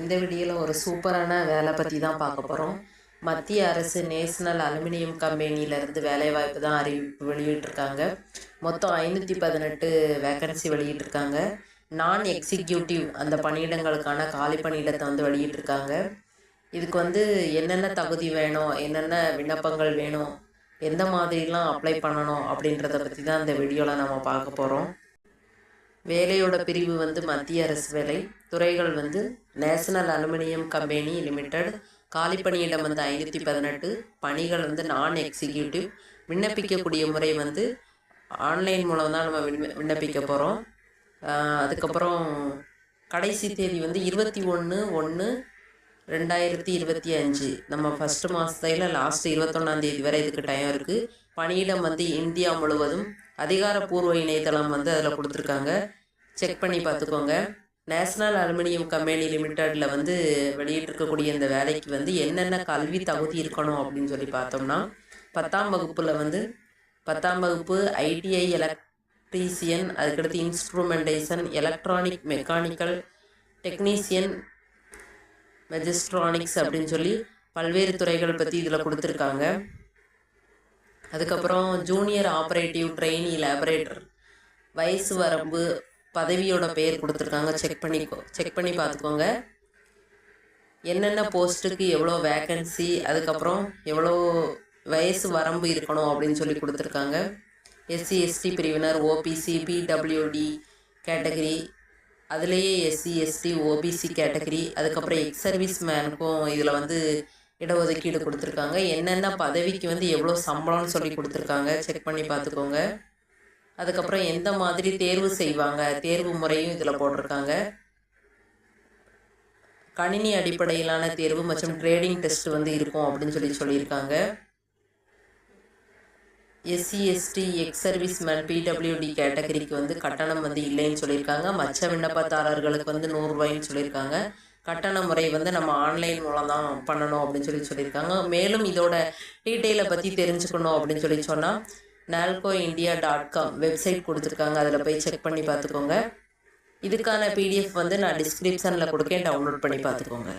இந்த வீடியோவில் ஒரு சூப்பரான வேலை பற்றி தான் பார்க்க போகிறோம் மத்திய அரசு நேஷனல் அலுமினியம் கம்பெனியிலேருந்து வேலைவாய்ப்பு தான் அறிவிப்பு வெளியிட்டிருக்காங்க. மொத்தம் ஐநூற்றி பதினெட்டு வேக்கன்சி வெளியிட்டிருக்காங்க. நான் எக்ஸிக்யூட்டிவ் அந்த பணியிடங்களுக்கான காலி பணியிடத்தை வந்து வெளியிட்டிருக்காங்க. இதுக்கு வந்து என்னென்ன தகுதி வேணும் என்னென்ன விண்ணப்பங்கள் வேணும் எந்த மாதிரிலாம் அப்ளை பண்ணணும் அப்படின்றத பற்றி தான் இந்த வீடியோவில் நம்ம பார்க்க போகிறோம் வேலையோட பிரிவு வந்து மத்திய அரசு வேலை. துறைகள் வந்து நேஷனல் அலுமினியம் கம்பெனி லிமிடெட் காலிப்பணியிடம் வந்து ஐநூற்றி பதினெட்டு பணிகள் வந்து நான் எக்ஸிக்யூட்டிவ் விண்ணப்பிக்கக்கூடிய முறை வந்து ஆன்லைன் மூலம் தான் நம்ம விண்ண விண்ணப்பிக்க போகிறோம் அதுக்கப்புறம் கடைசி தேதி வந்து இருபத்தி ஒன்று ஒன்று ரெண்டாயிரத்தி இருபத்தி அஞ்சு. நம்ம ஃபஸ்ட்டு மாதத்தில் லாஸ்ட் இருபத்தொன்னாந்தேதி வரை இதுக்கு டைம் இருக்குது பணியிடம் வந்து இந்தியா முழுவதும் அதிகாரப்பூர்வ இணையதளம் வந்து அதில் கொடுத்துருக்காங்க. செக் பண்ணி பார்த்துக்கோங்க. நேஷ்னல் அலுமினியம் கம்பெனி லிமிட்டடில் வந்து வெளியிட்டிருக்கக்கூடிய இந்த வேலைக்கு வந்து என்னென்ன கல்வி தகுதி இருக்கணும் அப்படின்னு சொல்லி பார்த்தோம்னா பத்தாம் வகுப்பில் வந்து பத்தாம் வகுப்பு ஐடிஐ எலக்ட்ரீசியன் அதுக்கடுத்து instrumentation electronic mechanical technician mechatronics அப்படின்னு சொல்லி பல்வேறு துறைகள் பற்றி இதில் கொடுத்துருக்காங்க. அதுக்கப்புறம் ஜூனியர் ஆப்ரேட்டிவ் ட்ரெயினி லேபரேட்டர் வயசு வரம்பு பதவியோட பெயர் கொடுத்துருக்காங்க. செக் பண்ணிக்கோ. செக் பண்ணி பார்த்துக்கோங்க. என்னென்ன போஸ்ட்டுக்கு எவ்வளோ வேக்கன்சி அதுக்கப்புறம் எவ்வளோ வயசு வரம்பு இருக்கணும் அப்படின்னு சொல்லி கொடுத்துருக்காங்க. எஸ்சி எஸ்டி பிரிவினர் ஓபிசி பிடபிள்யூடி கேட்டகரி அதுலேயே எஸ்சி எஸ்டி ஓபிசி கேட்டகரி அதுக்கப்புறம் எக்ஸ் சர்வீஸ் மேனுக்கும் இதில் வந்து இடஒதுக்கீடு கொடுத்துருக்காங்க. என்னென்ன பதவிக்கு வந்து எவ்வளோ சம்பளம்னு சொல்லி கொடுத்துருக்காங்க. செக் பண்ணி பார்த்துக்கோங்க. அதுக்கப்புறம் எந்த மாதிரி தேர்வு செய்வாங்க? தேர்வு முறையும் இதில் போட்டிருக்காங்க. கணினி அடிப்படையிலான தேர்வு மற்றும் ட்ரேடிங் டெஸ்ட் வந்து இருக்கும் அப்படின்னு சொல்லி சொல்லியிருக்காங்க. SC ST ex service man PWD கேட்டகரிக்கு வந்து கட்டணம் வந்து இல்லைன்னு சொல்லியிருக்காங்க. மற்ற விண்ணப்பதாரர்களுக்கு வந்து நூறுரூவாயின்னு சொல்லியிருக்காங்க. கட்டண முறை வந்து நம்ம ஆன்லைன் மூலம் தான் பண்ணணும் அப்படின்னு சொல்லி சொல்லியிருக்காங்க. மேலும் இதோட டீட்டெயிலை பற்றி தெரிஞ்சுக்கணும் அப்படின்னு சொல்லி சொன்னால் NALCO India dot com website கொடுத்துருக்காங்க. அதில் போய் செக் பண்ணி பார்த்துக்கோங்க. இதுக்கான பிடிஎஃப் வந்து நான் டிஸ்கிரிப்ஷனில் கொடுக்கேன். டவுன்லோட் பண்ணி பார்த்துக்கோங்க.